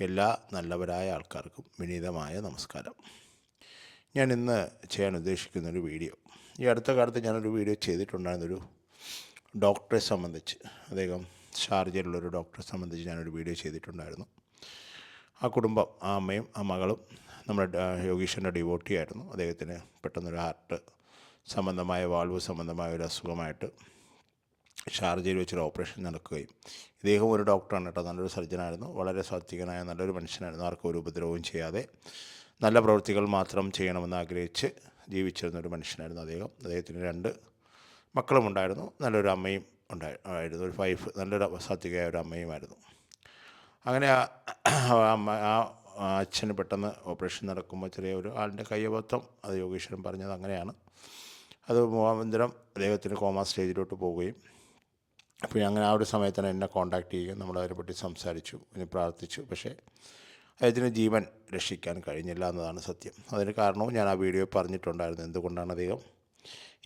എല്ലാ നല്ലവരായ ആൾക്കാർക്കും വിനീതമായ നമസ്കാരം. ഞാൻ ഇന്ന് ചെയ്യാൻ ഉദ്ദേശിക്കുന്നൊരു വീഡിയോ. ഈ അടുത്ത കാലത്ത് ഞാനൊരു വീഡിയോ ചെയ്തിട്ടുണ്ടായിരുന്നൊരു ഡോക്ടറെ സംബന്ധിച്ച് അദ്ദേഹം ഷാർജയിലുള്ളൊരു ഡോക്ടറെ സംബന്ധിച്ച് ഞാനൊരു വീഡിയോ ചെയ്തിട്ടുണ്ടായിരുന്നു. ആ കുടുംബം ആ അമ്മയും ആ മകളും നമ്മുടെ യോഗീഷന്റെ ഡിവോട്ടി ആയിരുന്നു. അദ്ദേഹത്തിന് പെട്ടെന്നൊരു ഹാർട്ട് സംബന്ധമായ വാൾവ് സംബന്ധമായ ഒരു അസുഖമായിട്ട് ഷാർജയിൽ വെച്ചൊരു ഓപ്പറേഷൻ നടക്കുകയും ഇദ്ദേഹം ഒരു ഡോക്ടറാണ് കേട്ടോ. നല്ലൊരു സർജനായിരുന്നു. വളരെ സാത്വികനായ നല്ലൊരു മനുഷ്യനായിരുന്നു. ആർക്കും ഒരു ഉപദ്രവവും ചെയ്യാതെ നല്ല പ്രവൃത്തികൾ മാത്രം ചെയ്യണമെന്ന് ആഗ്രഹിച്ച് ജീവിച്ചിരുന്ന ഒരു മനുഷ്യനായിരുന്നു അദ്ദേഹം. അദ്ദേഹത്തിന് രണ്ട് മക്കളും ഉണ്ടായിരുന്നു. നല്ലൊരു അമ്മയും ഉണ്ടായിരുന്നു ഒരു വൈഫ് നല്ലൊരു സാത്വികയായ ഒരു അമ്മയുമായിരുന്നു. അങ്ങനെ ആ അമ്മ ആ അച്ഛന് പെട്ടെന്ന് ഓപ്പറേഷൻ നടക്കുമ്പോൾ ചെറിയ ഒരു ആളിന്റെ കയ്യബദ്ധം അത് യോഗീശ്വരൻ പറഞ്ഞത് അങ്ങനെയാണ്. അത് മുഖാന്തരം അദ്ദേഹത്തിന് കോമ സ്റ്റേജിലോട്ട് പോവുകയും അപ്പോൾ അങ്ങനെ ആ ഒരു സമയത്ത് തന്നെ എന്നെ കോൺടാക്ട് ചെയ്യുകയും പറ്റി സംസാരിച്ചു ഇനി പ്രാർത്ഥിച്ചു. പക്ഷേ അദ്ദേഹത്തിന് ജീവൻ രക്ഷിക്കാൻ കഴിഞ്ഞില്ല എന്നതാണ് സത്യം. അതിന് കാരണവും ഞാൻ ആ വീഡിയോ പറഞ്ഞിട്ടുണ്ടായിരുന്നു എന്തുകൊണ്ടാണ് അദ്ദേഹം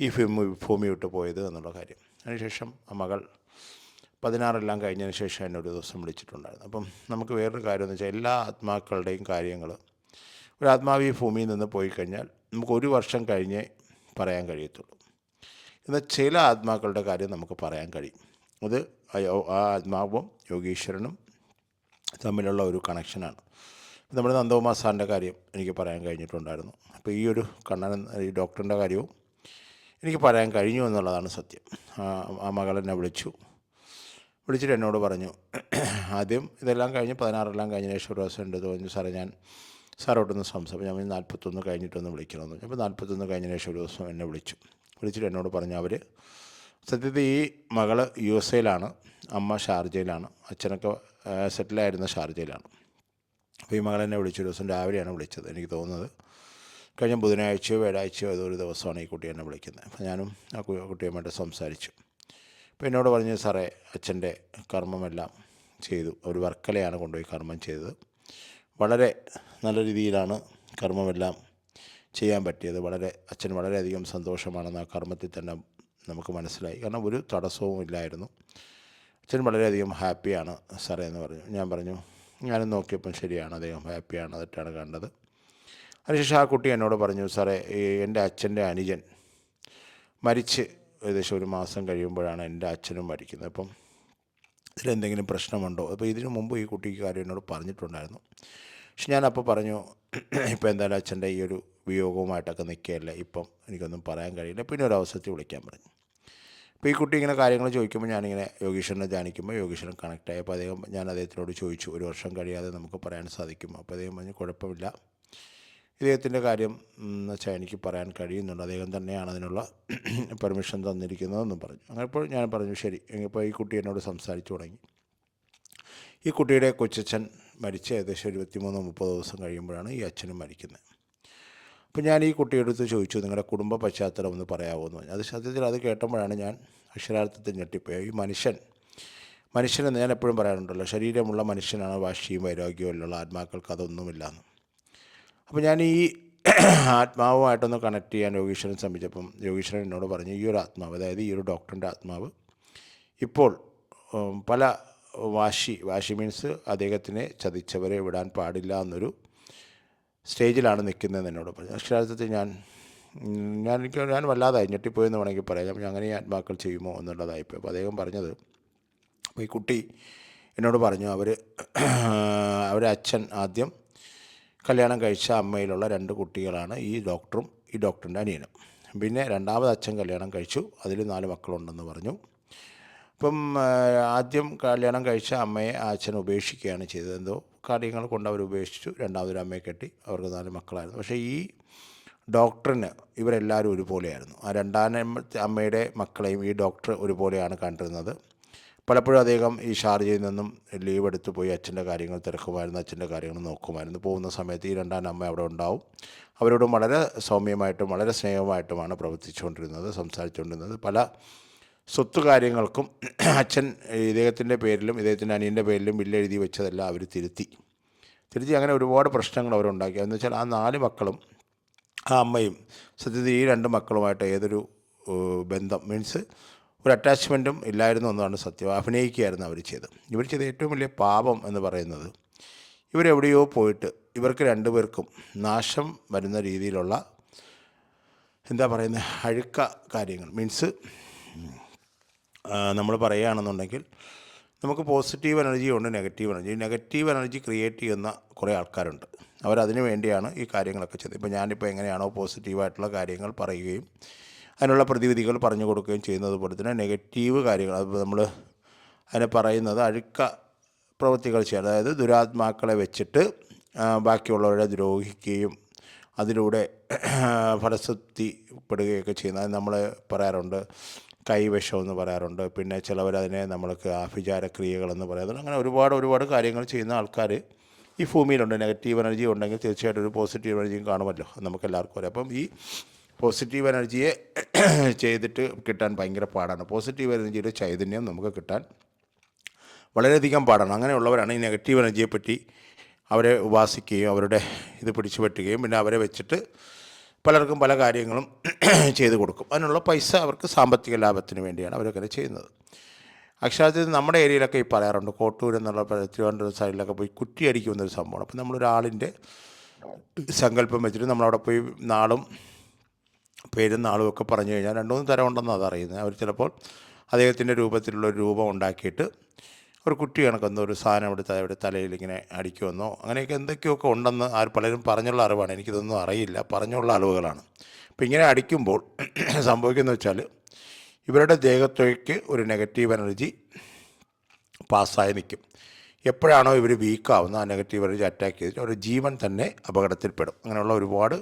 ഈ ഭൂമി ഭൂമി വിട്ട് പോയത് എന്നുള്ള കാര്യം. അതിനുശേഷം ആ മകൾ പതിനാറെല്ലാം കഴിഞ്ഞതിന് ശേഷം എന്നെ ഒരു ദിവസം വിളിച്ചിട്ടുണ്ടായിരുന്നു. അപ്പം നമുക്ക് വേറൊരു കാര്യം എന്ന് വെച്ചാൽ എല്ലാ ആത്മാക്കളുടെയും കാര്യങ്ങൾ ഒരു ആത്മാവ് ഈ ഭൂമിയിൽ നിന്ന് പോയി കഴിഞ്ഞാൽ നമുക്ക് ഒരു വർഷം കഴിഞ്ഞേ പറയാൻ കഴിയത്തുള്ളൂ. എന്നാൽ ചില ആത്മാക്കളുടെ കാര്യം നമുക്ക് പറയാൻ കഴിയും. അത് ആ ആത്മാവും യോഗീശ്വരനും തമ്മിലുള്ള ഒരു കണക്ഷനാണ് നമ്മുടെ നന്ദകുമാർ സാറിന്റെ കാര്യം എനിക്ക് പറയാൻ കഴിഞ്ഞിട്ടുണ്ടായിരുന്നു. അപ്പോൾ ഈ ഒരു കണ്ണൻ ഈ ഡോക്ടറിന്റെ കാര്യവും എനിക്ക് പറയാൻ കഴിഞ്ഞു എന്നുള്ളതാണ് സത്യം. ആ മകൾ എന്നെ വിളിച്ചു. വിളിച്ചിട്ട് എന്നോട് പറഞ്ഞു ആദ്യം ഇതെല്ലാം കഴിഞ്ഞ് പതിനാറെല്ലാം കഴിഞ്ഞ ശേഷം ഒരു ദിവസം ഉണ്ട് തോന്നി സാറേ ഞാൻ സാറോട്ടൊന്ന് സംസാരിച്ചു ഞാൻ നാൽപ്പത്തൊന്ന് കഴിഞ്ഞിട്ടൊന്ന് വിളിക്കണമെന്ന്. അപ്പോൾ നാൽപ്പത്തൊന്ന് കഴിഞ്ഞ ശേഷം ഒരു ദിവസം എന്നെ വിളിച്ചു. വിളിച്ചിട്ട് എന്നോട് പറഞ്ഞു അവർ സത്യത്തിൽ ഈ മകൾ യു എസ് എയിലാണ് അമ്മ ഷാർജയിലാണ് അച്ഛനൊക്കെ സെറ്റിലായിരുന്ന ഷാർജയിലാണ്. അപ്പോൾ ഈ മകളെന്നെ വിളിച്ച ഒരു ദിവസം രാവിലെയാണ് വിളിച്ചത് എനിക്ക് തോന്നുന്നത്. കഴിഞ്ഞ ബുധനാഴ്ചയോ വ്യാഴാഴ്ചയോ ഏതോ ഒരു ദിവസമാണ് ഈ കുട്ടി എന്നെ വിളിക്കുന്നത്. അപ്പോൾ ഞാനും ആ കുട്ടിയുമായിട്ട് സംസാരിച്ചു. അപ്പോൾ എന്നോട് പറഞ്ഞു സാറേ അച്ഛന്റെ കർമ്മമെല്ലാം ചെയ്തു. ഒരു വർക്കലയാണ് കൊണ്ടുപോയി കർമ്മം ചെയ്തത്. വളരെ നല്ല രീതിയിലാണ് കർമ്മമെല്ലാം ചെയ്യാൻ പറ്റിയത്. വളരെ അച്ഛൻ വളരെയധികം സന്തോഷമാണെന്ന് ആ കർമ്മത്തിൽ തന്നെ നമുക്ക് മനസ്സിലായി. കാരണം ഒരു തടസ്സവും ഇല്ലായിരുന്നു. അച്ഛൻ വളരെയധികം ഹാപ്പിയാണ് സാറേ എന്ന് പറഞ്ഞു. ഞാൻ പറഞ്ഞു ഞാനും നോക്കിയപ്പം ശരിയാണ്. അദ്ദേഹം ഹാപ്പിയാണ്. അതൊക്കെയാണ് കണ്ടത്. അതിനുശേഷം ആ കുട്ടി എന്നോട് പറഞ്ഞു സാറേ എന്റെ അച്ഛന്റെ അനുജൻ മരിച്ച് ഏകദേശം ഒരു മാസം കഴിയുമ്പോഴാണ് എന്റെ അച്ഛനും മരിക്കുന്നത്. അപ്പം ഇതിലെന്തെങ്കിലും പ്രശ്നമുണ്ടോ? അപ്പോൾ ഇതിനു മുമ്പ് ഈ കുട്ടിക്ക് കാര്യം എന്നോട് പറഞ്ഞിട്ടുണ്ടായിരുന്നു. പക്ഷെ ഞാനപ്പോൾ പറഞ്ഞു ഇപ്പോൾ എന്തായാലും അച്ഛന്റെ ഈ ഒരു വിയോഗവുമായിട്ടൊക്കെ നിൽക്കുകയല്ലേ? ഇപ്പം എനിക്കൊന്നും പറയാൻ കഴിയില്ല. പിന്നെ ഒരു അവസരത്തിൽ വിളിക്കാൻ പറഞ്ഞു. അപ്പോൾ ഈ കുട്ടി ഇങ്ങനെ കാര്യങ്ങൾ ചോദിക്കുമ്പോൾ ഞാനിങ്ങനെ യോഗീശ്വരനെ ധ്യാനിക്കുമ്പോൾ യോഗീശ്വരൻ കണക്ട് ആയപ്പോൾ അദ്ദേഹം ഞാൻ അദ്ദേഹത്തിനോട് ചോദിച്ചു ഒരു വർഷം കഴിയാതെ നമുക്ക് പറയാൻ സാധിക്കും. അപ്പോൾ അദ്ദേഹം പറഞ്ഞു കുഴപ്പമില്ല. ഇദ്ദേഹത്തിന്റെ കാര്യം എന്ന് വെച്ചാൽ എനിക്ക് പറയാൻ കഴിയുന്നുണ്ട്. അദ്ദേഹം തന്നെയാണ് അതിനുള്ള പെർമിഷൻ തന്നിരിക്കുന്നതെന്നും പറഞ്ഞു. അങ്ങനെ ഇപ്പോൾ ഞാൻ പറഞ്ഞു ശരി. ഇപ്പോൾ ഈ കുട്ടി എന്നോട് സംസാരിച്ചു തുടങ്ങി. ഈ കുട്ടിയുടെ കൊച്ചച്ഛൻ മരിച്ച് ഏകദേശം ഇരുപത്തിമൂന്ന് മുപ്പത് ദിവസം കഴിയുമ്പോഴാണ് ഈ അച്ഛനും മരിക്കുന്നത്. അപ്പോൾ ഞാൻ ഈ കുട്ടിയെടുത്ത് ചോദിച്ചു നിങ്ങളുടെ കുടുംബ പശ്ചാത്തലം ഒന്ന് പറയാമോ എന്ന് പറഞ്ഞു. അത് സത്യത്തിൽ അത് കേട്ടപ്പോഴാണ് ഞാൻ അക്ഷരാർത്ഥത്തിൽ ഞെട്ടിപ്പോയത് ഈ മനുഷ്യൻ മനുഷ്യനെന്ന് ഞാൻ എപ്പോഴും പറയാറുണ്ടല്ലോ ശരീരമുള്ള മനുഷ്യനാണ് വാശിയും വൈരോഗ്യവും എല്ലാമുള്ള ആത്മാക്കൾക്ക് അതൊന്നുമില്ലാന്ന്. അപ്പോൾ ഞാൻ ഈ ആത്മാവുമായിട്ടൊന്ന് കണക്ട് ചെയ്യാൻ യോഗീശ്വരൻ ശ്രമിച്ചപ്പം യോഗീശ്വരൻ എന്നോട് പറഞ്ഞു ഈ ഒരു ആത്മാവ് അതായത് ഈ ഒരു ഡോക്ടറിന്റെ ആത്മാവ് ഇപ്പോൾ പല വാശി വാശി മീൻസ് അദ്ദേഹത്തിനെ ചതിച്ചവരെ വിടാൻ പാടില്ല എന്നൊരു സ്റ്റേജിലാണ് നിൽക്കുന്നതെന്ന് എന്നോട് പറഞ്ഞു. അക്ഷരാർത്ഥത്തിൽ ഞാൻ ഞാൻ എനിക്ക് ഞാൻ വല്ലാതായി ഞെട്ടിപ്പോയെന്ന് വേണമെങ്കിൽ പറയാം. ഞാൻ അങ്ങനെ ആത്മാക്കൾ ചെയ്യുമോ എന്നുള്ളതായിപ്പോയി അപ്പോൾ അദ്ദേഹം പറഞ്ഞത് ഈ കുട്ടി എന്നോട് പറഞ്ഞു അവർ അവരെ അച്ഛൻ ആദ്യം കല്യാണം കഴിച്ച അമ്മയിലുള്ള രണ്ട് കുട്ടികളാണ് ഈ ഡോക്ടറും ഈ ഡോക്ടറിന്റെ അനിയനും. പിന്നെ രണ്ടാമത് അച്ഛൻ കല്യാണം കഴിച്ചു അതിൽ നാല് മക്കളുണ്ടെന്ന് പറഞ്ഞു. അപ്പം ആദ്യം കല്യാണം കഴിച്ച അമ്മയെ അച്ഛൻ ഉപേക്ഷിക്കുകയാണ് ചെയ്തത്. എന്തോ കാര്യങ്ങൾ കൊണ്ട് അവർ ഉപേക്ഷിച്ചു. രണ്ടാമതൊരു അമ്മയെ കെട്ടി അവർക്ക് നാല് മക്കളായിരുന്നു. പക്ഷേ ഈ ഡോക്ടറിന് ഇവരെല്ലാവരും ഒരുപോലെയായിരുന്നു. ആ രണ്ടാമത്തെ അമ്മയുടെ മക്കളെയും ഈ ഡോക്ടർ ഒരുപോലെയാണ് കണ്ടിരുന്നത്. പലപ്പോഴും അദ്ദേഹം ഈ ഷാർജയിൽ നിന്നും ലീവ് എടുത്ത് പോയി അച്ഛന്റെ കാര്യങ്ങൾ തിരക്കുമായിരുന്നു അച്ഛന്റെ കാര്യങ്ങൾ നോക്കുമായിരുന്നു. പോകുന്ന സമയത്ത് ഈ രണ്ടാം അമ്മ അവിടെ ഉണ്ടാവും. അവരോടും വളരെ സൗമ്യമായിട്ടും വളരെ സ്നേഹമായിട്ടുമാണ് പ്രവർത്തിച്ചുകൊണ്ടിരുന്നത് സംസാരിച്ചുകൊണ്ടിരുന്നത്. പല സ്വത്ത് കാര്യങ്ങൾക്കും അച്ഛൻ ഇദ്ദേഹത്തിന്റെ പേരിലും ഇദ്ദേഹത്തിന്റെ അനിയന്റെ പേരിലും ബില്ലെഴുതി വെച്ചതെല്ലാം അവർ തിരുത്തി. തിരുത്തി അങ്ങനെ ഒരുപാട് പ്രശ്നങ്ങൾ അവരുണ്ടാക്കി. എന്ന് വെച്ചാൽ ആ നാല് മക്കളും ആ അമ്മയും സത്യത്തിൽ ഈ രണ്ട് മക്കളുമായിട്ട് ഏതൊരു ബന്ധം മീൻസ് ഒരു അറ്റാച്ച്മെന്റും ഇല്ലായിരുന്നു എന്നാണ് സത്യം. അഭിനയിക്കുകയായിരുന്നു അവർ ചെയ്തത്. ഇവർ ചെയ്ത ഏറ്റവും വലിയ പാപം എന്ന് പറയുന്നത് ഇവരെവിടെയോ പോയിട്ട് ഇവർക്ക് രണ്ടുപേർക്കും നാശം വരുന്ന രീതിയിലുള്ള എന്താ പറയുന്നത് അഴുക്ക കാര്യങ്ങൾ. മീൻസ് നമ്മൾ പറയുകയാണെന്നുണ്ടെങ്കിൽ നമുക്ക് പോസിറ്റീവ് എനർജി ഉണ്ട് negative energy negative energy create ചെയ്യുന്ന കുറേ ആൾക്കാരുണ്ട്. അവരതിനു വേണ്ടിയാണ് ഈ കാര്യങ്ങളൊക്കെ ചെയ്തത്. ഇപ്പോൾ ഞാനിപ്പോൾ എങ്ങനെയാണോ പോസിറ്റീവായിട്ടുള്ള കാര്യങ്ങൾ പറയുകയും അതിനുള്ള പ്രതിവിധികൾ പറഞ്ഞു കൊടുക്കുകയും ചെയ്യുന്നത് പോലെ തന്നെ നെഗറ്റീവ് കാര്യങ്ങൾ അത് നമ്മൾ അതിനെ പറയുന്നത് അഴുക്ക പ്രവൃത്തികൾ ചെയ്യുക. അതായത് ദുരാത്മാക്കളെ വെച്ചിട്ട് ബാക്കിയുള്ളവരെ ദ്രോഹിക്കുകയും അതിലൂടെ ഫലസൃപ്തിപ്പെടുകയൊക്കെ ചെയ്യുന്നത് നമ്മൾ പറയാറുണ്ട്. കൈവശം എന്ന് പറയാറുണ്ട്. പിന്നെ ചിലവരതിനെ നമ്മൾക്ക് ആഭിചാര ക്രിയകളെന്ന് പറയാറുണ്ട്. അങ്ങനെ ഒരുപാട് ഒരുപാട് കാര്യങ്ങൾ ചെയ്യുന്ന ആൾക്കാർ ഈ ഭൂമിയിലുണ്ട്. നെഗറ്റീവ് എനർജി ഉണ്ടെങ്കിൽ തീർച്ചയായിട്ടും ഒരു പോസിറ്റീവ് എനർജിയും കാണുമല്ലോ. നമുക്ക് എല്ലാവർക്കും അറിയാം. അപ്പം ഈ പോസിറ്റീവ് എനർജിയെ ചെയ്തിട്ട് കിട്ടാൻ ഭയങ്കര പാടാണ്. പോസിറ്റീവ് എനർജിയുടെ ചൈതന്യം നമുക്ക് കിട്ടാൻ വളരെയധികം പാടാണ്. അങ്ങനെയുള്ളവരാണ് ഈ നെഗറ്റീവ് എനർജിയെ പറ്റി അവരെ ഉപാസിക്കുകയും അവരുടെ ഇത് പിടിച്ചു പറ്റുകയും പിന്നെ അവരെ വെച്ചിട്ട് പലർക്കും പല കാര്യങ്ങളും ചെയ്തു കൊടുക്കും. അതിനുള്ള പൈസ അവർക്ക് സാമ്പത്തിക ലാഭത്തിന് വേണ്ടിയാണ് അവരങ്ങനെ ചെയ്യുന്നത്. അക്ഷരാർത്ഥത്തിൽ നമ്മുടെ ഏരിയയിലൊക്കെ ഈ പറയാറുണ്ട്. കോട്ടൂർ എന്നുള്ള തിരുവനന്തപുരം സൈഡിലൊക്കെ പോയി കുറ്റി അടിക്കുന്നൊരു സംഭവമാണ്. അപ്പം നമ്മളൊരാളിന്റെ സങ്കല്പം വെച്ചിട്ട് നമ്മളവിടെ പോയി നാളും പേരും നാളും ഒക്കെ പറഞ്ഞു കഴിഞ്ഞാൽ രണ്ടു മൂന്ന് തരം ഉണ്ടെന്ന് അതറിയുന്നത്. അവർ ചിലപ്പോൾ അദ്ദേഹത്തിന്റെ രൂപത്തിലുള്ള രൂപം ഉണ്ടാക്കിയിട്ട് ഒരു കുട്ടി കണക്കെന്തോ ഒരു സാധനം എടുത്ത് അവിടെ തലയിൽ ഇങ്ങനെ അടിക്കുമെന്നോ അങ്ങനെയൊക്കെ എന്തൊക്കെയൊക്കെ ഉണ്ടെന്ന് ആര് പലരും പറഞ്ഞുള്ള അറിവാണ്. എനിക്കിതൊന്നും അറിയില്ല. പറഞ്ഞുള്ള അറിവുകളാണ് അപ്പോൾ ഇങ്ങനെ അടിക്കുമ്പോൾ സംഭവിക്കുന്നത് വെച്ചാൽ ഇവരുടെ ദേഹത്തേക്ക് ഒരു നെഗറ്റീവ് എനർജി പാസ്സായി നിൽക്കും. എപ്പോഴാണോ ഇവർ വീക്കാവുന്ന ആ നെഗറ്റീവ് എനർജി അറ്റാക്ക് ചെയ്തിട്ട് അവരുടെ ജീവൻ തന്നെ അപകടത്തിൽപ്പെടും. അങ്ങനെയുള്ള ഒരുപാട്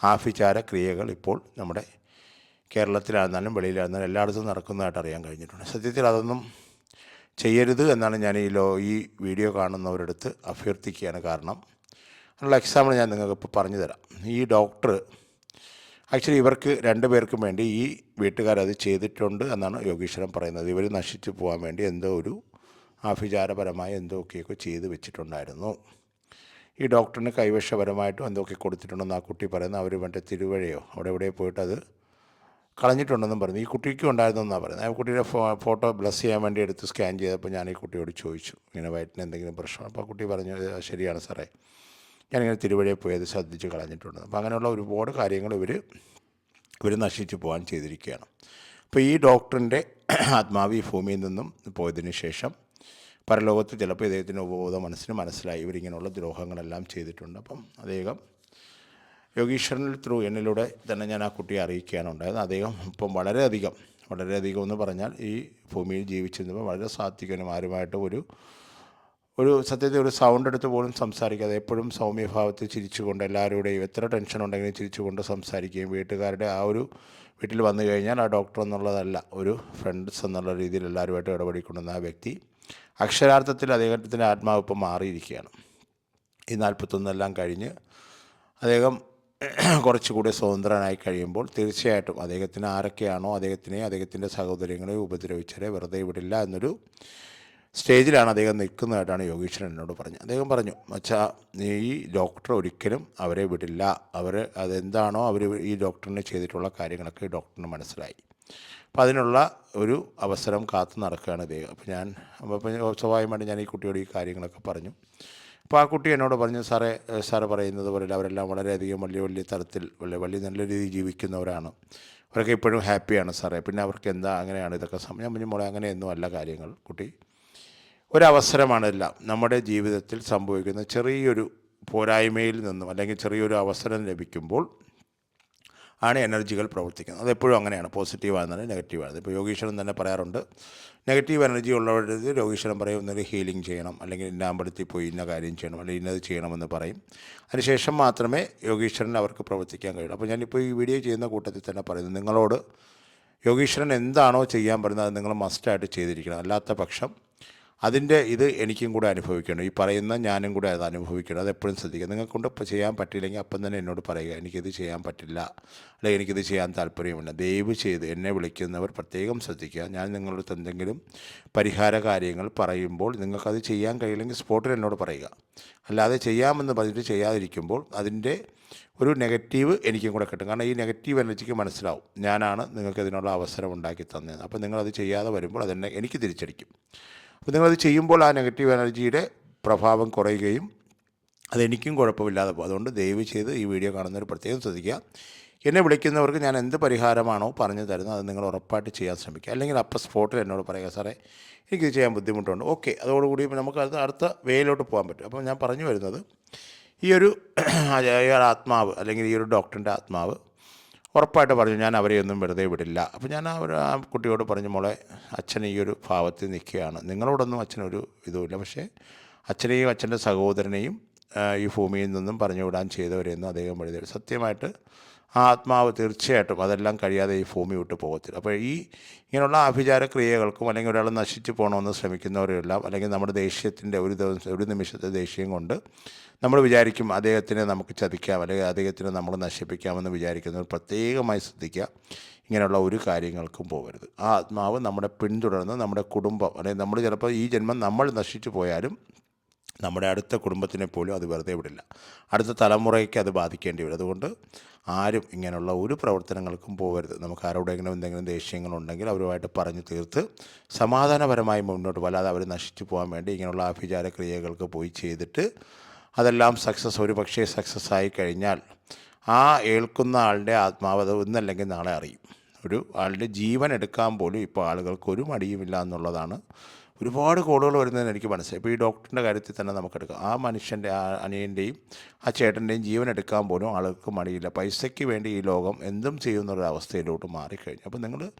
ആഭിചാര ക്രിയകൾ ഇപ്പോൾ നമ്മുടെ കേരളത്തിലായിരുന്നാലും വെളിയിലായിരുന്നാലും എല്ലായിടത്തും നടക്കുന്നതായിട്ട് അറിയാൻ കഴിഞ്ഞിട്ടുണ്ട്. സത്യത്തിൽ അതൊന്നും ചെയ്യരുത് എന്നാണ് ഞാൻ ഈ ലോ ഈ വീഡിയോ കാണുന്നവരടുത്ത് അഭ്യർത്ഥിക്കുകയാണ് കാരണം. അതിനുള്ള എക്സാമ്പിൾ ഞാൻ നിങ്ങൾക്ക് ഇപ്പോൾ പറഞ്ഞു തരാം ഈ ഡോക്ടർ ആക്ച്വലി ഇവർക്ക് രണ്ട് പേർക്കും വേണ്ടി ഈ വീട്ടുകാരത് ചെയ്തിട്ടുണ്ട് എന്നാണ് യോഗീശ്വരൻ പറയുന്നത്. ഇവർ നശിച്ചു പോകാൻ വേണ്ടി എന്തോ ഒരു ആഭിചാരപരമായ എന്തൊക്കെയൊക്കെ ചെയ്ത് വെച്ചിട്ടുണ്ടായിരുന്നു. ഈ ഡോക്ടറിന് കൈവശപരമായിട്ടും എന്തൊക്കെ കൊടുത്തിട്ടുണ്ടെന്ന് ആ കുട്ടി പറയുന്നത് അവർ മറ്റേ തിരുവഴയോ അവിടെ എവിടെ പോയിട്ട് അത് കളഞ്ഞിട്ടുണ്ടെന്നും പറഞ്ഞു. ഈ കുട്ടിക്കും ഉണ്ടായിരുന്നെന്നാണ് പറയുന്നത്. ആ കുട്ടിയുടെ ഫോട്ടോ ബ്ലസ് ചെയ്യാൻ വേണ്ടി എടുത്ത് സ്കാൻ ചെയ്തപ്പോൾ ഞാൻ ഈ കുട്ടിയോട് ചോദിച്ചു. ഇങ്ങനെ വയറ്റിന് എന്തെങ്കിലും പ്രശ്നം? അപ്പോൾ കുട്ടി പറഞ്ഞു ശരിയാണ് സാറേ. ഞാനിങ്ങനെ തിരുവഴിയെ പോയത് ശ്രദ്ധിച്ച് കളഞ്ഞിട്ടുണ്ട്. അപ്പോൾ അങ്ങനെയുള്ള ഒരുപാട് കാര്യങ്ങൾ ഇവർ ഇവർ നശിച്ചു പോകാൻ ചെയ്തിരിക്കുകയാണ്. അപ്പോൾ ഈ ഡോക്ടറിന്റെ ആത്മാവ് ഈ ഭൂമിയിൽ നിന്നും പോയതിന് ശേഷം പരലോകത്ത് ചിലപ്പോൾ ഇദ്ദേഹത്തിന്റെ ഉപബോധ മനസ്സിന് മനസ്സിലായി. ഇവരിങ്ങനെയുള്ള ദ്രോഹങ്ങളെല്ലാം ചെയ്തിട്ടുണ്ട്. അപ്പം അദ്ദേഹം യോഗീശ്വരനിൽ ത്രൂ എന്നിലൂടെ തന്നെ ഞാൻ ആ കുട്ടിയെ അറിയിക്കുകയാണ് ഉണ്ടായത്. അദ്ദേഹം ഇപ്പം വളരെയധികം വളരെയധികം എന്ന് പറഞ്ഞാൽ ഈ ഭൂമിയിൽ ജീവിച്ചിരുന്നപ്പോൾ വളരെ സാത്വികനും ആരുമായിട്ട് ഒരു ഒരു സത്യത്തെ ഒരു സൗണ്ട് എടുത്ത് പോലും സംസാരിക്കാതെ എപ്പോഴും സൗമ്യഭാവത്തിൽ ചിരിച്ചുകൊണ്ട് എല്ലാവരുടെയും എത്ര ടെൻഷൻ ഉണ്ടെങ്കിലും ചിരിച്ചുകൊണ്ട് സംസാരിക്കുകയും വീട്ടുകാരുടെ ആ ഒരു വീട്ടിൽ വന്നു കഴിഞ്ഞാൽ ആ ഡോക്ടർ എന്നുള്ളതല്ല ഒരു ഫ്രണ്ട്സ് എന്നുള്ള രീതിയിൽ എല്ലാവരുമായിട്ട് ഇടപെടിക്കൊണ്ടുന്ന ആ വ്യക്തി അക്ഷരാർത്ഥത്തിൽ അദ്ദേഹത്തിന്റെ ആത്മാവ് ഇപ്പം മാറിയിരിക്കുകയാണ്. ഈ നാൽപ്പത്തൊന്നെല്ലാം കഴിഞ്ഞ് അദ്ദേഹം കുറച്ചുകൂടി സ്വതന്ത്രനായി കഴിയുമ്പോൾ തീർച്ചയായിട്ടും അദ്ദേഹത്തിന് ആരൊക്കെയാണോ അദ്ദേഹത്തിനെ അദ്ദേഹത്തിന്റെ സഹോദരങ്ങളെ ഉപദ്രവിച്ചവരെ വെറുതെ വിടില്ല എന്നൊരു സ്റ്റേജിലാണ് അദ്ദേഹം നിൽക്കുന്നതായിട്ടാണ് യോഗീശ്വരൻ എന്നോട് പറഞ്ഞത്. അദ്ദേഹം പറഞ്ഞു അച്ഛാ ഈ ഡോക്ടർ ഒരിക്കലും അവരെ വിടില്ല. അവർ അതെന്താണോ അവർ ഈ ഡോക്ടറിന് ചെയ്തിട്ടുള്ള കാര്യങ്ങളൊക്കെ ഈ ഡോക്ടറിന് മനസ്സിലായി. അപ്പോൾ അതിനുള്ള ഒരു അവസരം കാത്തു നടക്കുകയാണ് ഇദ്ദേഹം. അപ്പോൾ ഞാൻ അപ്പോൾ സ്വാഭാവികമായിട്ട് ഞാൻ ഈ കുട്ടിയോട് ഈ കാര്യങ്ങളൊക്കെ പറഞ്ഞു. അപ്പോൾ ആ കുട്ടി എന്നോട് പറഞ്ഞു സാറേ സാറ് പറയുന്നത് പോലെ അവരെല്ലാം വളരെയധികം വലിയ വലിയ തരത്തിൽ വലിയ വലിയ നല്ല രീതിയിൽ ജീവിക്കുന്നവരാണ്. അവരൊക്കെ ഇപ്പോഴും ഹാപ്പിയാണ് സാറേ. പിന്നെ അവർക്ക് എന്താ അങ്ങനെയാണ് ഇതൊക്കെ സമയം. പറഞ്ഞു മോളെ അങ്ങനെയൊന്നും അല്ല കാര്യങ്ങൾ കുട്ടി. ഒരവസരമാണെല്ലാം നമ്മുടെ ജീവിതത്തിൽ സംഭവിക്കുന്ന ചെറിയൊരു പോരായ്മയിൽ നിന്നും അല്ലെങ്കിൽ ചെറിയൊരു അവസരം ലഭിക്കുമ്പോൾ ആണ് എനർജികൾ പ്രവർത്തിക്കുന്നത്. അതെപ്പോഴും അങ്ങനെയാണ് പോസിറ്റീവാണെന്നാലും നെഗറ്റീവാണ്. ഇപ്പോൾ യോഗീശ്വരൻ തന്നെ പറയാറുണ്ട് നെഗറ്റീവ് എനർജി ഉള്ളവരുടെ രോഗീശ്വരം പറയും ഒന്നൊരു ഹീലിംഗ് ചെയ്യണം അല്ലെങ്കിൽ ഇന്ന അമ്പലത്തിൽ പോയി ഇന്ന കാര്യം ചെയ്യണം അല്ലെങ്കിൽ ഇന്നത് ചെയ്യണമെന്ന് പറയും. അതിനുശേഷം മാത്രമേ യോഗീശ്വരൻ അവർക്ക് പ്രവർത്തിക്കാൻ കഴിയുള്ളൂ അപ്പോൾ ഞാനിപ്പോൾ ഈ വീഡിയോ ചെയ്യുന്ന കൂട്ടത്തിൽ തന്നെ പറയുന്നു നിങ്ങളോട് യോഗീശ്വരൻ എന്താണോ ചെയ്യാൻ പറയുന്നത് അത് നിങ്ങൾ മസ്റ്റായിട്ട് ചെയ്തിരിക്കണം. അല്ലാത്ത പക്ഷം അതിന്റെ ഇത് എനിക്കും കൂടെ അനുഭവിക്കണം. ഈ പറയുന്ന ഞാനും കൂടെ അത് അനുഭവിക്കണം. അത് എപ്പോഴും ശ്രദ്ധിക്കുക നിങ്ങൾക്കൊണ്ട് ചെയ്യാൻ പറ്റില്ലെങ്കിൽ അപ്പം തന്നെ എന്നോട് പറയുക എനിക്കിത് ചെയ്യാൻ പറ്റില്ല. അല്ലെങ്കിൽ എനിക്കിത് ചെയ്യാൻ താല്പര്യമില്ല. ദയവ് ചെയ്ത് എന്നെ വിളിക്കുന്നവർ പ്രത്യേകം ശ്രദ്ധിക്കുക. ഞാൻ നിങ്ങളുടെ അടുത്ത് എന്തെങ്കിലും പരിഹാര കാര്യങ്ങൾ പറയുമ്പോൾ നിങ്ങൾക്കത് ചെയ്യാൻ കഴിയില്ലെങ്കിൽ സ്പോട്ടിൽ എന്നോട് പറയുക. അല്ലാതെ ചെയ്യാമെന്ന് പറഞ്ഞിട്ട് ചെയ്യാതിരിക്കുമ്പോൾ അതിന്റെ ഒരു നെഗറ്റീവ് എനിക്കും കൂടെ കിട്ടും. കാരണം ഈ നെഗറ്റീവ് എനർജിക്ക് മനസ്സിലാവും. ഞാനാണ് നിങ്ങൾക്ക് ഇതിനുള്ള അവസരം ഉണ്ടാക്കി തന്നത് അപ്പോൾ നിങ്ങളത് ചെയ്യാതെ വരുമ്പോൾ അതെന്നെ എനിക്ക് തിരിച്ചടിക്കും. അപ്പോൾ നിങ്ങളത് ചെയ്യുമ്പോൾ ആ നെഗറ്റീവ് എനർജിയുടെ പ്രഭാവം കുറയുകയും അതെനിക്കും കുഴപ്പമില്ലാതെ പോകും. അതുകൊണ്ട് ദയവ് ചെയ്ത് ഈ വീഡിയോ കാണുന്നവർ പ്രത്യേകം ശ്രദ്ധിക്കുക. എന്നെ വിളിക്കുന്നവർക്ക് ഞാൻ എന്ത് പരിഹാരമാണോ പറഞ്ഞു തരുന്നത് അത് നിങ്ങൾ ഉറപ്പായിട്ട് ചെയ്യാൻ ശ്രമിക്കുക. അല്ലെങ്കിൽ അപ്പം സ്പോട്ടിൽ എന്നോട് പറയുക സാറേ എനിക്കിത് ചെയ്യാൻ ബുദ്ധിമുട്ടുണ്ട്. ഓക്കെ അതോടുകൂടി നമുക്ക് അടുത്ത അടുത്ത വേയിലോട്ട് പോകാൻ പറ്റും. അപ്പോൾ ഞാൻ പറഞ്ഞു വരുന്നത് ഈ ഒരു ആത്മാവ് അല്ലെങ്കിൽ ഈ ഒരു ഡോക്ടറിന്റെ ആത്മാവ് ഉറപ്പായിട്ട് പറഞ്ഞു ഞാൻ അവരെയൊന്നും വെറുതെ വിടില്ല. അപ്പോൾ ഞാൻ അവർ ആ കുട്ടിയോട് പറഞ്ഞു മോളെ അച്ഛൻ ഈ ഒരു ഭാവത്തിൽ നിൽക്കുകയാണ്. നിങ്ങളോടൊന്നും അച്ഛനൊരു ഇതുമില്ല. പക്ഷേ അച്ഛനെയും അച്ഛന്റെ സഹോദരനെയും ഈ ഭൂമിയിൽ നിന്നും പറഞ്ഞു വിടാൻ ചെയ്തവരെയൊന്നും അദ്ദേഹം എഴുതി. സത്യമായിട്ട് ആ ആത്മാവ് തീർച്ചയായിട്ടും അതെല്ലാം കഴിയാതെ ഈ ഭൂമി വിട്ട് പോകത്തില്ല. അപ്പോൾ ഈ ഇങ്ങനെയുള്ള ആഭിചാര ക്രിയകൾക്കും അല്ലെങ്കിൽ ഒരാൾ നശിച്ചു പോകണമെന്ന് ശ്രമിക്കുന്നവരെല്ലാം അല്ലെങ്കിൽ നമ്മുടെ ദേഷ്യത്തിന്റെ ഒരു ദിവസം ഒരു നിമിഷത്തെ ദേഷ്യം കൊണ്ട് നമ്മൾ വിചാരിക്കും അദ്ദേഹത്തിനെ നമുക്ക് ചതിക്കാം അല്ലെങ്കിൽ അദ്ദേഹത്തിനെ നമ്മൾ നശിപ്പിക്കാമെന്ന് വിചാരിക്കുന്നവർ പ്രത്യേകമായി ശ്രദ്ധിക്കുക. ഇങ്ങനെയുള്ള ഒരു കാര്യങ്ങൾക്കും പോകരുത്. ആ ആത്മാവ് നമ്മുടെ പിന്തുടർന്ന് നമ്മുടെ കുടുംബം അല്ലെങ്കിൽ നമ്മൾ ചിലപ്പോൾ ഈ ജന്മം നമ്മൾ നശിച്ചു പോയാലും നമ്മുടെ അടുത്ത കുടുംബത്തിനെ പോലും അത് വെറുതെ വിടില്ല. അടുത്ത തലമുറയ്ക്ക് അത് ബാധിക്കേണ്ടി വരും. അതുകൊണ്ട് ആരും ഇങ്ങനെയുള്ള ഒരു പ്രവർത്തനങ്ങൾക്കും പോകരുത്. നമുക്ക് ആരോടെങ്കിലും എന്തെങ്കിലും ദേഷ്യങ്ങളുണ്ടെങ്കിൽ അവരുമായിട്ട് പറഞ്ഞു തീർത്ത് സമാധാനപരമായി മുന്നോട്ട് വല്ലാതെ അവർ നശിച്ചു പോകാൻ വേണ്ടി ഇങ്ങനെയുള്ള ആഭിചാര ക്രിയകൾക്ക് പോയി ചെയ്തിട്ട് അതെല്ലാം സക്സസ് ഒരു പക്ഷേ സക്സസ് ആയി കഴിഞ്ഞാൽ ആ ഏൽക്കുന്ന ആളുടെ ആത്മാവ് അത് ഇന്നല്ലെങ്കിൽ നാളെ അറിയും. ഒരു ആളുടെ ജീവൻ എടുക്കാൻ പോലും ഇപ്പോൾ ആളുകൾക്ക് ഒരു മടിയുമില്ല എന്നുള്ളതാണ് ഒരുപാട് കോളുകൾ വരുന്നതെന്ന് എനിക്ക് മനസ്സിലായി. ഇപ്പോൾ ഈ ഡോക്ടറിന്റെ കാര്യത്തിൽ തന്നെ നമുക്കെടുക്കാം. ആ മനുഷ്യന്റെ ആ അനിയന്റെയും ആ ചേട്ടന്റെയും ജീവൻ എടുക്കാൻ പോലും ആൾക്ക് മടിയില്ല. പൈസയ്ക്ക് വേണ്ടി ഈ ലോകം എന്തും ചെയ്യുന്നൊരവസ്ഥയിലോട്ട് മാറിക്കഴിഞ്ഞു. അപ്പോൾ നിങ്ങൾ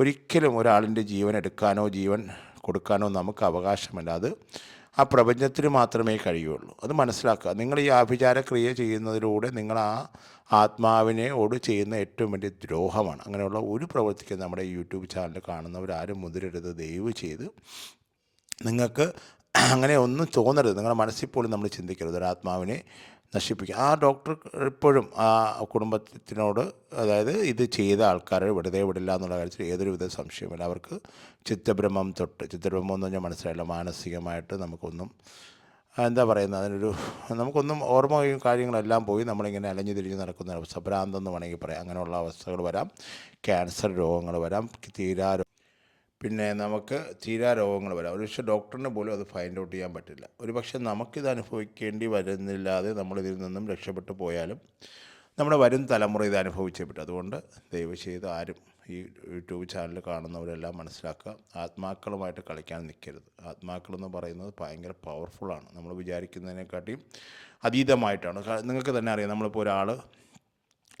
ഒരിക്കലും ഒരാളിന്റെ ജീവൻ എടുക്കാനോ ജീവൻ കൊടുക്കാനോ നമുക്ക് അവകാശമില്ല. അത് ആ പ്രപഞ്ചത്തിന് മാത്രമേ കഴിയുള്ളൂ. അത് മനസ്സിലാക്കുക. നിങ്ങൾ ഈ ആഭിചാര ക്രിയ ചെയ്യുന്നതിലൂടെ നിങ്ങൾ ആ ആത്മാവിനെ ഓട് ചെയ്യുന്ന ഏറ്റവും വലിയ ദ്രോഹമാണ്. അങ്ങനെയുള്ള ഒരു പ്രവൃത്തിക്ക് നമ്മുടെ യൂട്യൂബ് ചാനൽ കാണുന്നവരാരും മുതിരരുത്. ദയവ് ചെയ്ത് നിങ്ങൾക്ക് അങ്ങനെ ഒന്നും തോന്നരുത്. നിങ്ങളുടെ മനസ്സിൽ പോലും നമ്മൾ ചിന്തിക്കരുത്. ഒരു ആത്മാവിനെ നശിപ്പിക്കുക ആ ഡോക്ടർ ഇപ്പോഴും ആ കുടുംബത്തിനോട് അതായത് ഇത് ചെയ്ത ആൾക്കാരെ വെറുതെ വിടില്ല എന്നുള്ള കാര്യത്തിൽ ഏതൊരു വിധ സംശയമില്ല അവർക്ക് ചിത്തബ്രഹ്മം തൊട്ട് ചിത്തഭ്രമം എന്ന് പറഞ്ഞാൽ മനസ്സിലായില്ല മാനസികമായിട്ട് നമുക്കൊന്നും എന്താ പറയുന്നത് അതിനൊരു നമുക്കൊന്നും ഓർമ്മയും കാര്യങ്ങളെല്ലാം പോയി നമ്മളിങ്ങനെ അലഞ്ഞു തിരിഞ്ഞ് നടക്കുന്ന അവസ്ഥ ഭ്രാന്തെന്ന് എന്ന് വേണമെങ്കിൽ പറയാം. അങ്ങനെയുള്ള അവസ്ഥകൾ വരാം. ക്യാൻസർ രോഗങ്ങൾ വരാം. തീരാ പിന്നെ നമുക്ക് തീരാ രോഗങ്ങൾ വരാം. ഒരു പക്ഷേ ഡോക്ടറിന് പോലും അത് ഫൈൻഡ് ഔട്ട് ചെയ്യാൻ പറ്റില്ല. ഒരു പക്ഷേ നമുക്കിത് അനുഭവിക്കേണ്ടി വരുന്നില്ലാതെ നമ്മളിതിൽ നിന്നും രക്ഷപ്പെട്ടു പോയാലും നമ്മുടെ വരും തലമുറ ഇത് അനുഭവിച്ചേ പറ്റും. അതുകൊണ്ട് ദയവ് ചെയ്ത് ആരും ഈ യൂട്യൂബ് ചാനൽ കാണുന്നവരെല്ലാം മനസ്സിലാക്കുക. ആത്മാക്കളുമായിട്ട് കളിക്കാൻ നിൽക്കരുത്. ആത്മാക്കളെന്ന് പറയുന്നത് ഭയങ്കര പവർഫുള്ളാണ് നമ്മൾ വിചാരിക്കുന്നതിനെക്കാട്ടിയും അതീതമായിട്ടാണ്. നിങ്ങൾക്ക് തന്നെ അറിയാം. നമ്മളിപ്പോൾ ഒരാൾ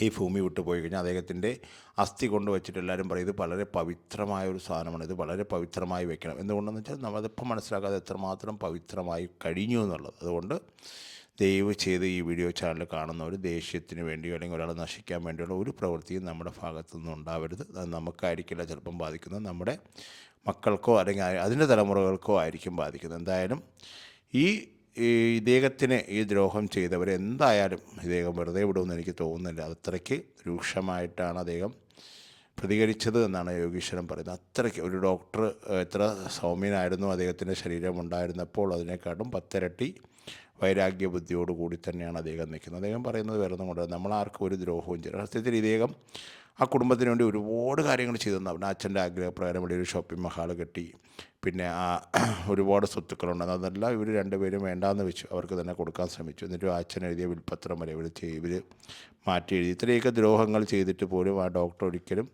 ഈ ഭൂമി വിട്ടു പോയി കഴിഞ്ഞാൽ അദ്ദേഹത്തിന്റെ അസ്ഥി കൊണ്ട് വെച്ചിട്ട് എല്ലാവരും പറയും ഇത് വളരെ പവിത്രമായ ഒരു സാധനമാണ് ഇത് വളരെ പവിത്രമായി വെക്കണം. എന്തുകൊണ്ടെന്ന് വെച്ചാൽ നമ്മളതിപ്പോൾ മനസ്സിലാക്കാതെ എത്രമാത്രം പവിത്രമായി കഴിഞ്ഞു എന്നുള്ളത്. അതുകൊണ്ട് ദയവ് ചെയ്ത് ഈ വീഡിയോ ചാനൽ കാണുന്നവർ ദേഷ്യത്തിന് വേണ്ടിയോ അല്ലെങ്കിൽ ഒരാളെ നശിക്കാൻ വേണ്ടിയുള്ള ഒരു പ്രവൃത്തിയും നമ്മുടെ ഭാഗത്തു നിന്നും ഉണ്ടാവരുത്. അത് നമുക്കായിരിക്കില്ല ചിലപ്പം ബാധിക്കുന്നത്. നമ്മുടെ മക്കൾക്കോ അല്ലെങ്കിൽ അതിന്റെ തലമുറകൾക്കോ ആയിരിക്കും ബാധിക്കുന്നത്. എന്തായാലും ഈ ഈ ഇദ്ദേഹത്തിന് ഈ ദ്രോഹം ചെയ്തവർ എന്തായാലും ഇദ്ദേഹം വെറുതെ വിടുമെന്ന് എനിക്ക് തോന്നുന്നില്ല. അത്രയ്ക്ക് രൂക്ഷമായിട്ടാണ് അദ്ദേഹം പ്രതികരിച്ചത് എന്നാണ് യോഗീശ്വരൻ പറയുന്നത്. അത്രയ്ക്ക് ഒരു ഡോക്ടർ എത്ര സൗമ്യനായിരുന്നു അദ്ദേഹത്തിന്റെ ശരീരം ഉണ്ടായിരുന്നപ്പോൾ അതിനെക്കാട്ടും പത്തിരട്ടി വൈരാഗ്യ ബുദ്ധിയോടുകൂടി തന്നെയാണ് അദ്ദേഹം നിൽക്കുന്നത്. അദ്ദേഹം പറയുന്നത് വേറെ ഒന്നും കൊണ്ട് നമ്മളാർക്കും ഒരു ദ്രോഹവും ചെയ്യും സത്യത്തിൽ ഇദ്ദേഹം ആ കുടുംബത്തിന് വേണ്ടി ഒരുപാട് കാര്യങ്ങൾ ചെയ്തു തന്നു അച്ഛന്റെ ആഗ്രഹപ്രകാരം ഇവിടെ ഒരു ഷോപ്പിംഗ് മഹാൾ കെട്ടി പിന്നെ ആ ഒരുപാട് സ്വത്തുക്കളുണ്ട്. അതെല്ലാം ഇവർ രണ്ടുപേരും വേണ്ടാന്ന് വെച്ചു. അവർക്ക് തന്നെ കൊടുക്കാൻ ശ്രമിച്ചു. എന്നിട്ട് അച്ഛൻ എഴുതിയ വിൽപ്പത്രം വരെ ഇവർ ഇവർ മാറ്റി എഴുതി. ഇത്രയൊക്കെ ദ്രോഹങ്ങൾ ചെയ്തിട്ട് പോലും ആ ഡോക്ടർ ഒരിക്കലും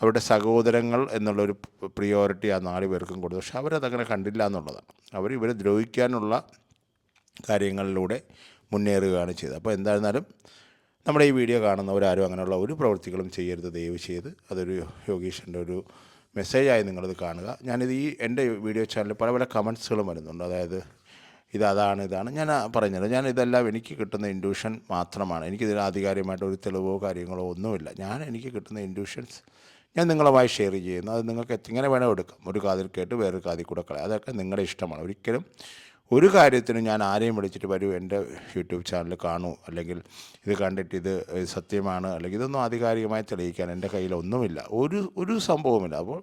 അവരുടെ സഹോദരങ്ങൾ എന്നുള്ളൊരു പ്രിയോറിറ്റി ആ നാല് പേർക്കും കൊടുത്തു. പക്ഷെ അവരതങ്ങനെ കണ്ടില്ല എന്നുള്ളതാണ്. അവർ ഇവരെ ദ്രോഹിക്കാനുള്ള കാര്യങ്ങളിലൂടെ മുന്നേറുകയാണ് ചെയ്തത്. അപ്പോൾ എന്തായിരുന്നാലും നമ്മുടെ ഈ വീഡിയോ കാണുന്നവരാരും അങ്ങനെയുള്ള ഒരു പ്രവൃത്തികളും ചെയ്യരുത് ദയവ് ചെയ്ത്. അതൊരു യോഗീഷിന്റെ ഒരു മെസ്സേജായി നിങ്ങളിത് കാണുക. ഞാനിത് ഈ എന്റെ വീഡിയോ ചാനലിൽ പല പല കമൻസുകളും വരുന്നുണ്ട്. അതായത് ഇത് അതാണ് ഇതാണ്. ഞാൻ പറഞ്ഞത് ഞാൻ ഇതെല്ലാം എനിക്ക് കിട്ടുന്ന ഇൻഡ്യൂഷൻ മാത്രമാണ്. എനിക്കിതിൽ ആധികാരികമായിട്ട് ഒരു തെളിവോ കാര്യങ്ങളോ ഒന്നുമില്ല. ഞാൻ എനിക്ക് കിട്ടുന്ന ഇൻഡ്യൂഷൻസ് ഞാൻ നിങ്ങളുമായി ഷെയർ ചെയ്യുന്നു. അത് നിങ്ങൾക്ക് എങ്ങനെ വേണോ എടുക്കാം. ഒരു കാതിൽ കേട്ട് വേറൊരു കാതിൽ കൂടെ കളയാം. അതൊക്കെ നിങ്ങളുടെ ഇഷ്ടമാണ്. ഒരിക്കലും ഒരു കാര്യത്തിനും ഞാൻ ആരെയും വിളിച്ചിട്ട് വരൂ എന്റെ യൂട്യൂബ് ചാനൽ കാണൂ അല്ലെങ്കിൽ ഇത് കണ്ടിട്ട് ഇത് സത്യമാണ് അല്ലെങ്കിൽ ഇതൊന്നും ആധികാരികമായി തെളിയിക്കാൻ എന്റെ കയ്യിലൊന്നുമില്ല ഒരു ഒരു സംഭവമില്ല അപ്പോൾ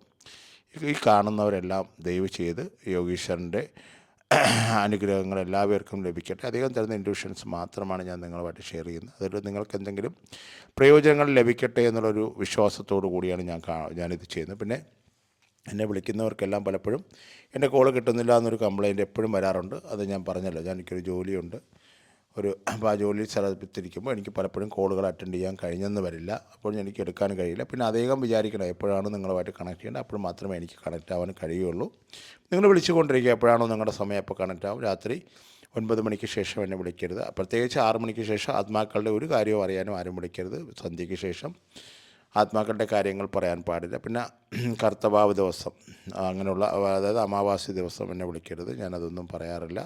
ഈ കാണുന്നവരെല്ലാം ദയവ് ചെയ്ത് യോഗീശ്വരന്റെ അനുഗ്രഹങ്ങൾ എല്ലാവർക്കും ലഭിക്കട്ടെ. അദ്ദേഹം തരുന്ന ഇൻഡ്യൂഷൻസ് മാത്രമാണ് ഞാൻ നിങ്ങളുമായിട്ട് ഷെയർ ചെയ്യുന്നത്. അതിൽ നിങ്ങൾക്ക് എന്തെങ്കിലും പ്രയോജനങ്ങൾ ലഭിക്കട്ടെ എന്നുള്ളൊരു വിശ്വാസത്തോടു കൂടിയാണ് ഞാൻ ഞാനിത് ചെയ്യുന്നത്. പിന്നെ എന്നെ വിളിക്കുന്നവർക്കെല്ലാം പലപ്പോഴും എന്റെ കോൾ കിട്ടുന്നില്ല എന്നൊരു കംപ്ലയിന്റ് എപ്പോഴും വരാറുണ്ട്. അത് ഞാൻ പറഞ്ഞല്ലോ ഞാൻ എനിക്കൊരു ജോലിയുണ്ട്. ഒരു അപ്പോൾ ആ ജോലി സ്ഥലത്തിരിക്കുമ്പോൾ എനിക്ക് പലപ്പോഴും കോളുകൾ അറ്റൻഡ് ചെയ്യാൻ കഴിഞ്ഞെന്ന് വരില്ല. അപ്പോൾ എനിക്ക് എടുക്കാൻ കഴിയില്ല. പിന്നെ അദ്ദേഹം വിചാരിക്കണം എപ്പോഴാണ് നിങ്ങളുമായിട്ട് കണക്ട് ചെയ്യേണ്ടത് അപ്പോൾ മാത്രമേ എനിക്ക് കണക്റ്റ് ആവാൻ കഴിയുള്ളൂ. നിങ്ങൾ വിളിച്ചുകൊണ്ടിരിക്കുക എപ്പോഴാണോ നിങ്ങളുടെ സമയം അപ്പോൾ കണക്റ്റ് ആവും. രാത്രി ഒൻപത് മണിക്ക് ശേഷം എന്നെ വിളിക്കരുത്. പ്രത്യേകിച്ച് ആറ് മണിക്ക് ശേഷം ആത്മാക്കളുടെ ഒരു കാര്യവും അറിയാനും ആരും വിളിക്കരുത്. സന്ധ്യയ്ക്ക് ശേഷം ആത്മാക്കളുടെ കാര്യങ്ങൾ പറയാൻ പാടില്ല. പിന്നെ കർത്തവാവ് ദിവസം അങ്ങനെയുള്ള അതായത് അമാവാസി ദിവസം എന്നെ വിളിക്കരുത് ഞാനതൊന്നും പറയാറില്ല.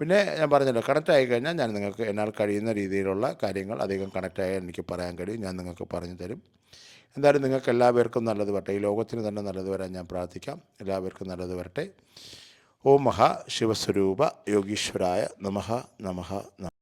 പിന്നെ ഞാൻ പറഞ്ഞല്ലോ കണക്റ്റ് ആയി കഴിഞ്ഞാൽ ഞാൻ നിങ്ങൾക്ക് എന്നാൽ കഴിയുന്ന രീതിയിലുള്ള കാര്യങ്ങൾ അധികം കണക്റ്റ് ആയാൽ എനിക്ക് പറയാൻ കഴിയും ഞാൻ നിങ്ങൾക്ക് പറഞ്ഞു തരും. എന്തായാലും നിങ്ങൾക്ക് എല്ലാവർക്കും നല്ലത് വരട്ടെ ഈ ലോകത്തിന് തന്നെ നല്ലത് വരാൻ ഞാൻ പ്രാർത്ഥിക്കാം. എല്ലാവർക്കും നല്ലത് വരട്ടെ. ഓം മഹാ ശിവസ്വരൂപ യോഗീശ്വരായ നമഹ നമഹ നമഃ